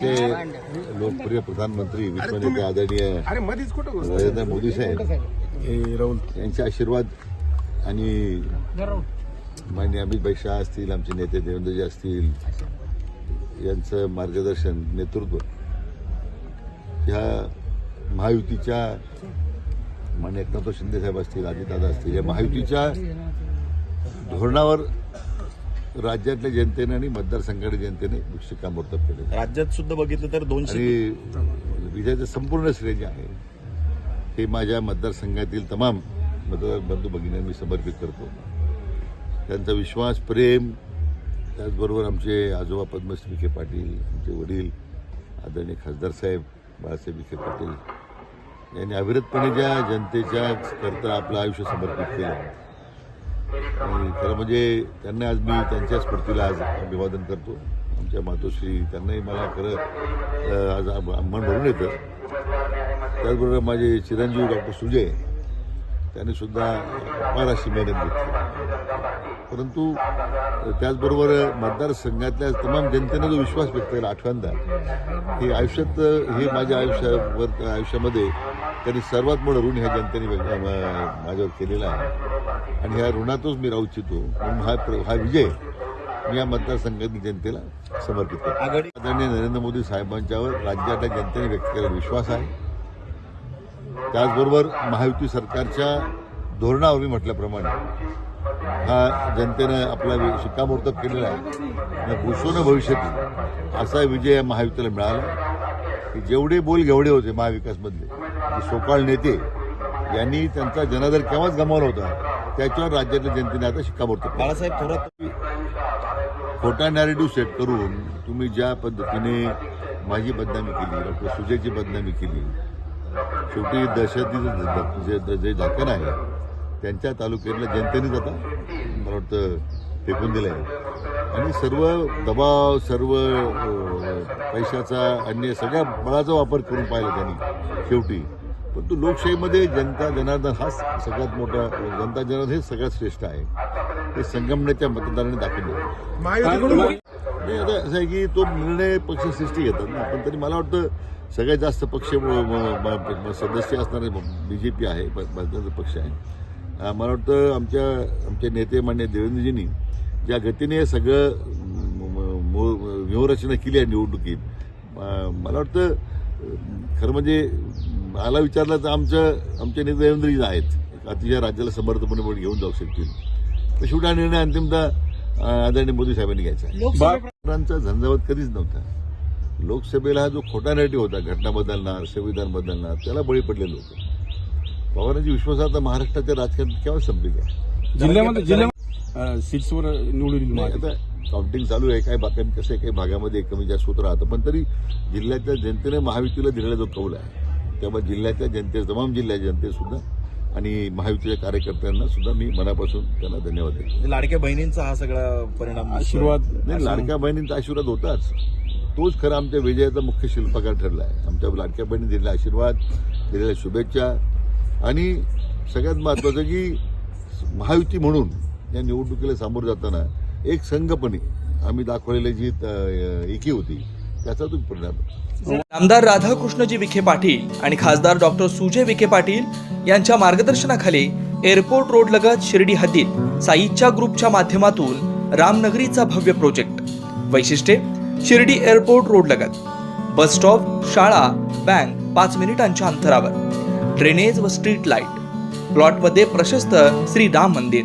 ते लोकप्रिय प्रधानमंत्री विश्वनेते आदरणीय? नरेंद्र मोदी साहेब. यांचे आशीर्वाद आणि मान्य अमित भाई शाह असतील आमचे नेते देवेंद्रजी असतील यांचं मार्गदर्शन नेतृत्व ह्या महायुतीच्या मान्य एकनाथ शिंदे साहेब असतील अजितदादा असतील या महायुतीच्या धोरणावर राज्यातल्या जनतेने आणि मतदारसंघाच्या जनतेने शिक्कामोर्तब केले राज्यात सुद्धा बघितलं तर दोनशे विजयाचं संपूर्ण श्रेय जे आहे हे माझ्या मतदारसंघातील तमाम मतदार बंधू भगिनींना मी समर्पित करतो. त्यांचा विश्वास प्रेम त्याचबरोबर आमचे आजोबा पद्मश्री विखे पाटील आमचे वडील आदरणीय खासदार साहेब बाळासाहेब विखे पाटील यांनी अविरतपणे ज्या जनतेच्या करता आपलं आयुष्य समर्पित केलं खरं म्हणजे त्यांना आज मी त्यांच्या स्मृतीला आज अभिवादन करतो. आमच्या मातोश्री त्यांनाही मला खरं आज मन भरून येतं. त्याचबरोबर माझे चिरंजीव डॉक्टर सुजय त्यांनी सुद्धा अपार अशी मेहनत घेतली. परंतु त्याचबरोबर मतदारसंघातल्या तमाम जनतेनं जो विश्वास व्यक्त केला आठव्यांदा हे आयुष्यात हे माझ्या आयुष्यावर आयुष्यामध्ये त्यांनी सर्वात मोठं ऋण ह्या जनतेने माझ्यावर केलेलं आहे. आणि ह्या ऋणातच मी राहू इच्छितो. म्हणून हा हा विजय मी या मतदारसंघातील जनतेला समर्पित करतो. आदरणीय नरेंद्र मोदी साहेबांच्यावर राज्यातल्या जनतेने व्यक्त केलेला विश्वास आहे. त्याचबरोबर महायुती सरकारच्या धोरणावर मी म्हटल्याप्रमाणे हा जनतेनं आपला शिक्कामोर्तब केलेला आहे. भूषण भविष्यातील असा विजय या महायुतीला मिळाला. जेवढे बोल घेवडे होते महाविकासमधले. सोकाळ नेते यांनी त्यांचा जनादर केव्हाच गमावला होता त्याच्यावर राज्यातल्या जनतेने आता शिक्कामोर्तब बाळासाहेब थोरात खोटा नॅरेटिव्ह सेट करून तुम्ही ज्या पद्धतीने माझी बदनामी केली डॉक्टर सुजयची बदनामी केली शेवटी दहशतीचं जे झाकण आहे त्यांच्या तालुक्यातल्या जनतेनेच आता मला वाटतं फेकून दिलं आहे आणि सर्व दबाव सर्व पैशाचा अन्य सगळ्या बळाचा वापर करून पाहिला त्यांनी शेवटी. परंतु लोकशाहीमध्ये जनता जनार्दन हाच सगळ्यात मोठा जनता जनार्दन हेच सगळ्यात श्रेष्ठ आहे. हे संगमनेरच्या मतदारांनी महायुतीकडून नाही आता असं आहे की तो निर्णय पक्षश्रेष्ठी घेतात ना. पण तरी मला वाटतं सगळ्यात जास्त पक्ष सदस्य असणारे बी जे पी आहे भारताचा पक्ष आहे. मला वाटतं आमच्या आमचे नेते मान्य देवेंद्रजींनी ज्या गतीने हे सगळं व्यूहरचना केली आहे निवडणुकीत. मला वाटतं खरं म्हणजे मला विचारलं तर आमचं आमचे नेते देवेंद्रजी आहेत. अतिशय राज्याला समर्थपणे घेऊन जाऊ शकतील. तर शेवटी हा निर्णय अंतिमतः आदरणीय मोदी साहेबांनी घ्यायचा आहे. लोकांचा झंझावत कधीच नव्हता. लोकसभेला हा जो खोटा नॅरेटिव्ह होता घटना बदलणार संविधान बदलणार त्याला बळी पडले लोक. पवारांची विश्वासार्हता महाराष्ट्राच्या राजकारणात केव्हा संपली काय जिल्ह्यामध्ये जिल्ह्यामध्ये सीट्सवर निवडून. आता काउंटिंग चालू आहे काय बाकी कसं आहे काही भागामध्ये कमी जास्त होत राहतं पण तरी जिल्ह्याच्या जनतेने महायुतीला दिलेला जो कौल आहे त्यामुळे जिल्ह्याच्या जनते तमाम जिल्ह्याच्या जनतेसुद्धा आणि महायुतीच्या कार्यकर्त्यांना सुद्धा मी मनापासून त्यांना धन्यवाद देतो लाडक्या बहिणींचा हा सगळा परिणाम. आशीर्वाद नाही लाडक्या बहिणींचा आशीर्वाद होताच तोच खरं आमच्या विजयाचा मुख्य शिल्पकार ठरला आहे आमच्या लाडक्या बहिणी दिलेला आशीर्वाद दिलेल्या शुभेच्छा आणि सगळ्यात महत्त्वाचं की महायुती म्हणून या निवडणुकीला सामोरं जाताना एक संघपणे आम्ही दाखवलेली जी एकी होती त्याचा तो परिणाम. आमदार राधाकृष्णजी विखे पाटील आणि खासदार डॉक्टर सुजय विखे पाटील यांच्या मार्गदर्शनाखाली एअरपोर्ट रोड लगत शिर्डी हद्दीत साईच्या ग्रुपच्या माध्यमातून रामनगरीचा भव्य प्रोजेक्ट. वैशिष्ट्ये शिर्डी एअरपोर्ट रोड लगत. बस स्टॉप शाळा बँक पाच मिनिटांच्या अंतरावर. ड्रेनेज व स्ट्रीट लाइट. प्लॉटमध्ये प्रशस्त श्री राम मंदिर.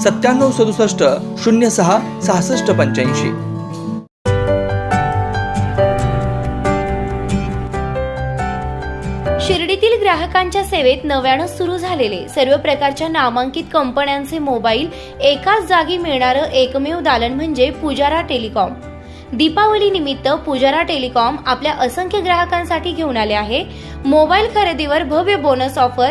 सत्त्याण्णव सदुसष्ट शून्य सहा सहासष्ट पंच्याऐंशी. शिर्डीतील ग्राहकांच्या सेवेत नव्यानं सुरू झालेले सर्व प्रकारच्या नामांकित कंपन्यांचे मोबाईल एकाच जागी मिळणारं एकमेव दालन म्हणजे पुजारा टेलिकॉम. दीपावली निमित्त पुजारा टेलिकॉम आपल्या असंख्य ग्राहकांसाठी घेऊन आले आहे. मोबाईल खरेदीवर भव्य बोनस ऑफर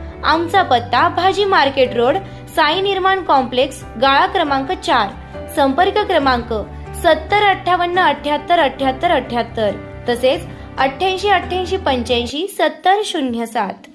आमचा पत्ता भाजी मार्केट रोड साई निर्माण कॉम्प्लेक्स गाळा क्रमांक चार. संपर्क क्रमांक सत्तर अठ्ठावन्न अठ्याहत्तर अठ्याहत्तर अठ्याहत्तर. तसेच अठ्ठ्याऐंशी अठ्ठ्याऐंशी पंच्याऐंशी सत्तर शून्य सात.